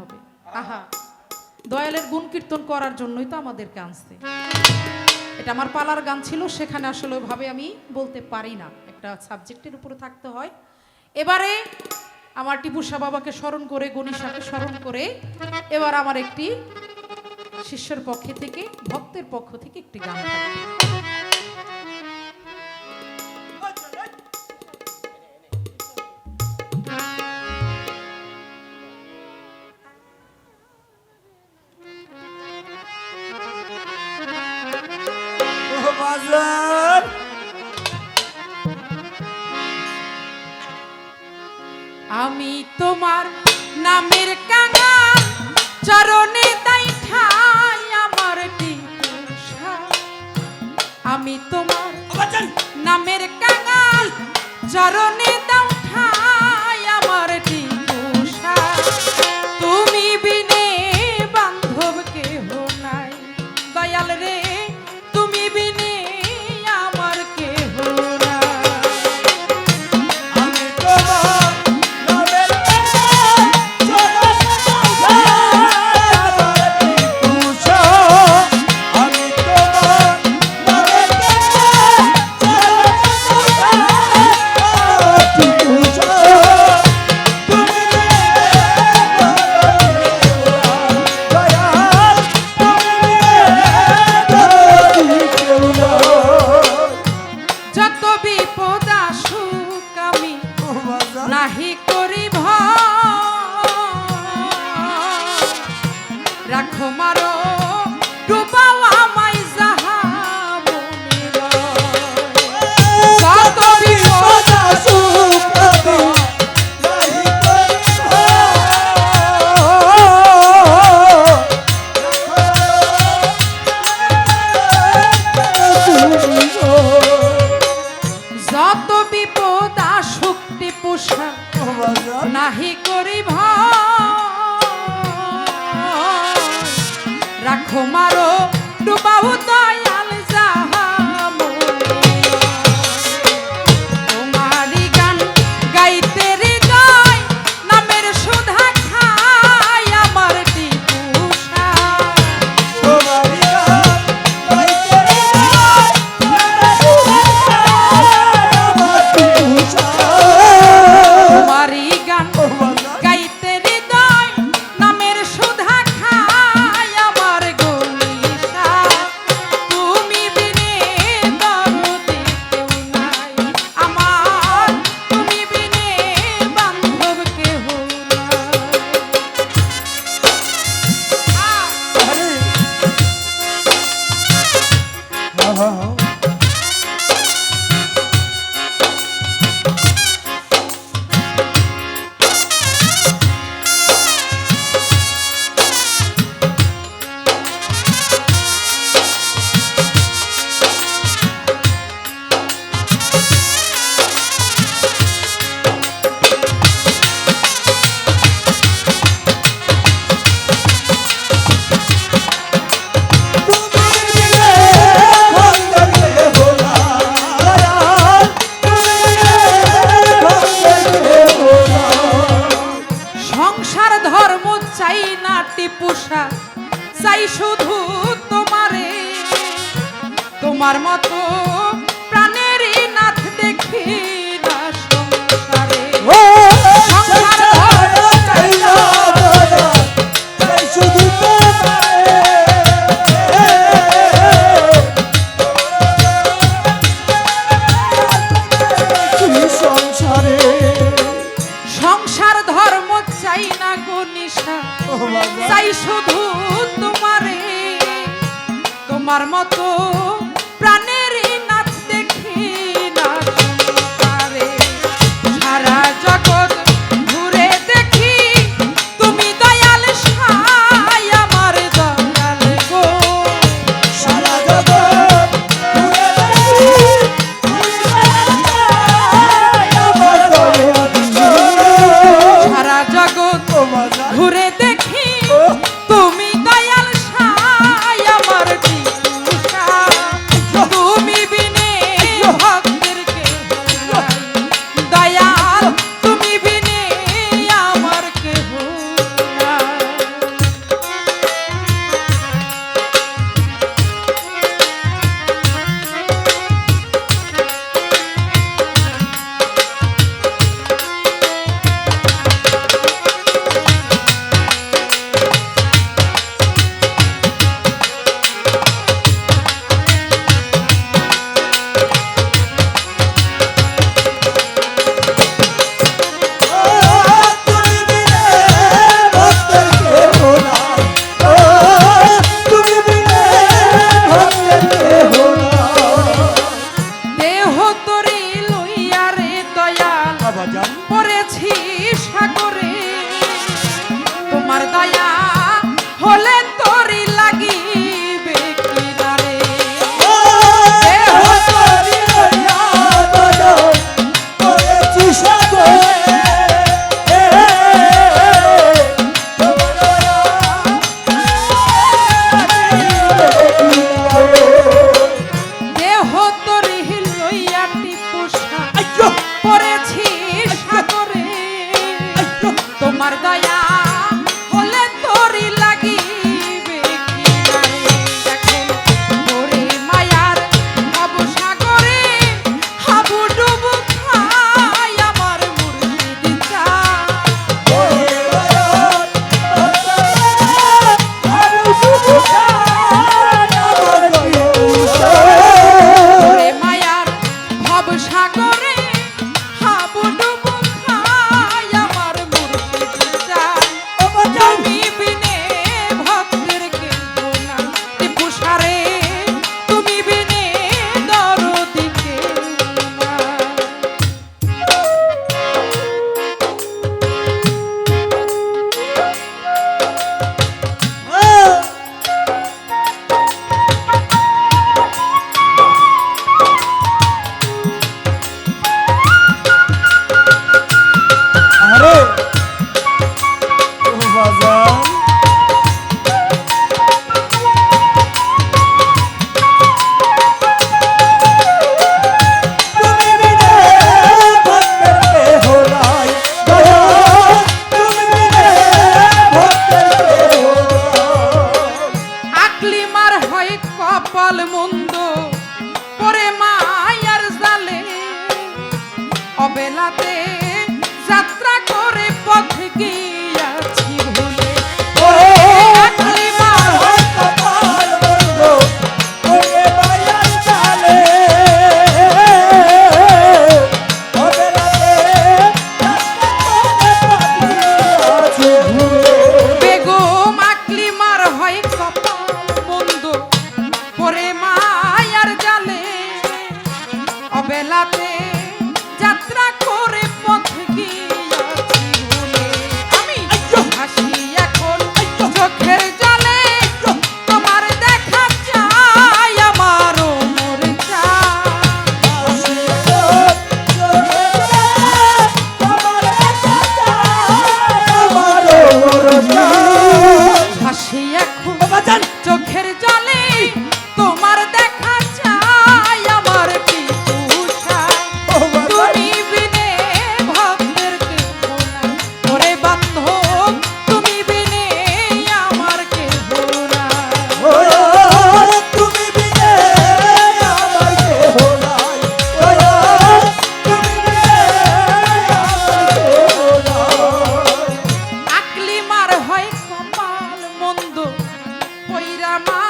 হবে। আহা। দয়ালের গুণ কীর্তন করার জন্যই তো আমাদেরকে আনছে। এটা আমার পালার গান ছিল, সেখানে আসলে ওইভাবে আমি বলতে পারি না। একটা সাবজেক্টের উপরে থাকতে হয়। এবারে আমার টিপুষা বাবাকে স্মরণ করে গণিসাকে স্মরণ করে, এবার আমার একটি শিষ্যের পক্ষে থেকে, ভক্তের পক্ষ থেকে একটি গান নামের চরণে তাই আমার আমি তোমার নামের কাঙাল চরণে নাহি করি পৈরা